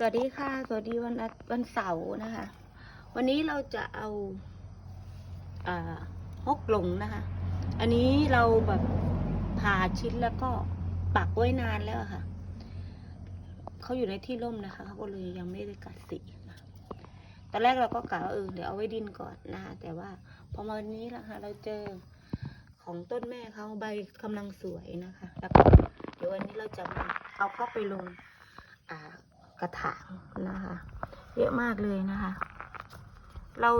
สวัสดีค่ะ สวัสดีวันอาวันเสาร์นะคะ วันนี้เราจะเอาฮกหลงนะคะ อันนี้เราแบบผ่าชิ้นแล้วก็ปักไว้นานแล้วค่ะ เขาอยู่ในที่ร่มนะคะเขาก็เลยยังไม่ได้กัดสีตอนแรกเราก็กะว่าเออเดี๋ยวเอาไว้ดินก่อนนะคะแต่ว่าพอมาวันนี้ละค่ะเราเจอของต้นแม่เขาใบกำลังสวยนะคะ แล้วก็เดี๋ยววันนี้เราจะมาเอาเข้าไปลงอ่า กระถางนะคะ เยอะมากเลยนะคะ เรา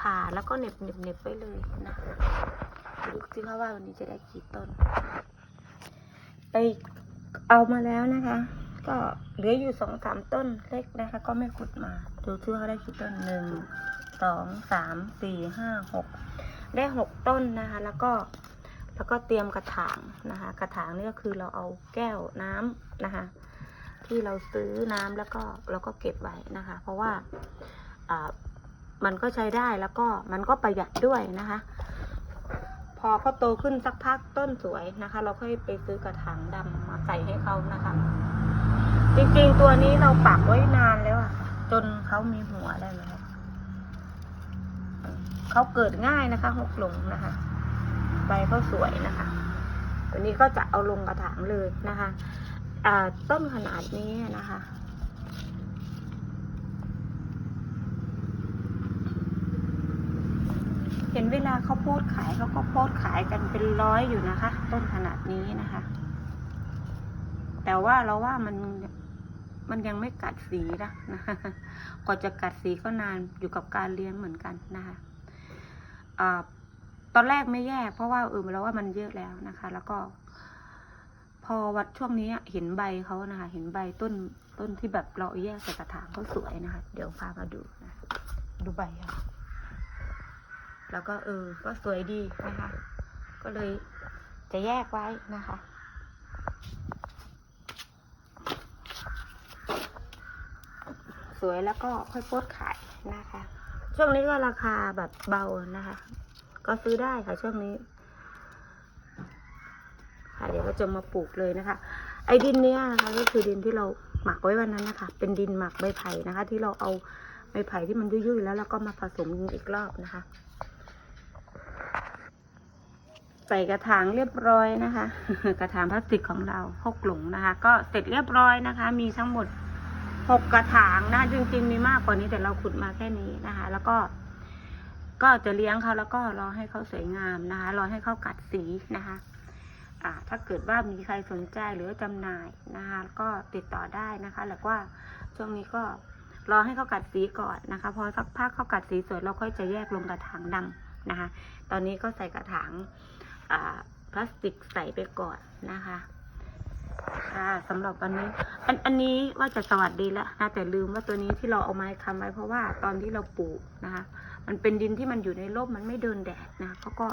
ผ่าแล้วก็เน็บเน็บเน็บไปเลยนะดูสิคะว่าวันนี้จะได้กี่ต้น ไปเอามาแล้วนะคะ ก็เหลืออยู่สองสามต้นเล็กนะคะ ก็ไม่ขุดมา ดูซิว่าเขาได้กี่ต้นหนึ่งสองสามสี่ห้าหกได้หกต้นนะคะ แล้วก็แล้วก็เตรียมกระถางนะคะ กระถางนี่ก็คือเราเอาแก้วน้ำนะคะ ที่เราซื้อน้ำแล้วก็เราก็เก็บไว้นะคะ เพราะว่ามันก็ใช้ได้แล้วก็มันก็ประหยัดด้วยนะคะ พอเขาโตขึ้นสักพักต้นสวยนะคะ เราค่อยไปซื้อกระถางดำมาใส่ให้เขานะคะ จริงๆตัวนี้เราปักไว้นานแล้วอะจนเขามีหัวได้ไหมคะเขาเกิดง่ายนะคะหกหลงนะคะใบเขาสวยนะคะ ตัวนี้ก็จะเอาลงกระถางเลยนะคะ ต้นขนาดนี้นะคะ เห็นเวลาเขาโพสขายเขาก็โพสขายกันเป็นร้อยอยู่นะคะ ต้นขนาดนี้นะคะ แต่ว่าเราว่ามันมันยังไม่กัดสีนะนะกว่าจะกัดสีก็นานอยู่กับการเลี้ยงเหมือนกันนะคะอ่าตอนแรกไม่แยกเพราะว่าเออเราว่ามันเยอะแล้วนะคะ แล้วก็ พอวัดช่วงนี้เห็นใบเขานะคะ เห็นใบต้นต้นที่แบบเราแยกใส่กระถางเขาสวยนะคะ เดี๋ยวพามาดูนะดูใบค่ะแล้วก็เออ ก็สวยดีนะคะ ก็เลยจะแยกไว้นะคะ สวยแล้วก็ค่อยโพสต์ขายนะคะ ช่วงนี้ก็ราคาแบบเบานะคะ ก็ซื้อได้ค่ะช่วงนี้ค่ะ เดี๋ยวเราจะมาปลูกเลยนะคะ ไอ้ดินเนี้ยนะคะก็คือดินที่เราหมักไว้วันนั้นนะคะ เป็นดินหมักใบไผ่นะคะ ที่เราเอาใบไผ่ที่มันยุ่ยๆแล้วเราก็มาผสมอีกรอบนะคะ ใส่กระถางเรียบร้อยนะคะ กระถางพลาสติกของเราหกหลงนะคะ ก็เสร็จเรียบร้อยนะคะ มีทั้งหมดหกกระถางนะคะจริงๆมีมากกว่านี้แต่เราขุดมาแค่นี้นะคะ แล้วก็ ก็จะเลี้ยงเขาแล้วก็รอให้เขาสวยงามนะคะ รอให้เขากัดสีนะคะ่าถ้าเกิดว่ามีใครสนใจหรือจำหน่ายนะคะ ก็ติดต่อได้นะคะแล้วว่าช่วงนี้ก็รอให้เขากัดสีก่อนนะคะ พอสักพักเขากัดสีสวยเราค่อยจะแยกลงกระถางดำนะคะ ตอนนี้ก็ใส่กระถางอ่าพลาสติกใส่ไปก่อนนะคะค่ะสำหรับวันนี้ อันอันนี้ว่าจะสวัสดีแล้วนะแต่ลืมว่าตัวนี้ที่เราเอาไม้ค้ำไว้เพราะว่าตอนที่เราปลูกนะคะ มันเป็นดินที่มันอยู่ในร่มมันไม่เดินแดดนะเขาก็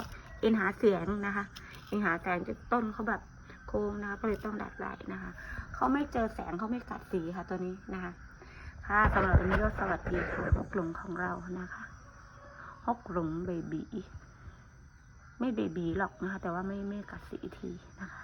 เอ็นหาเสียงนะคะ เอ็นหาแสงจะต้นเขาแบบโค้งนะคะก็เลยต้องดัดไหลนะคะเขาไม่เจอแสงเขาไม่กัดสีค่ะตัวนี้นะคะ ค่ะสำหรับวันนี้ก็สวัสดีค่ะฮกหลงของเรานะคะฮกหลงเบบีไม่เบบีหรอกนะคะ แต่ว่าไม่ไม่กัดสีทีนะคะ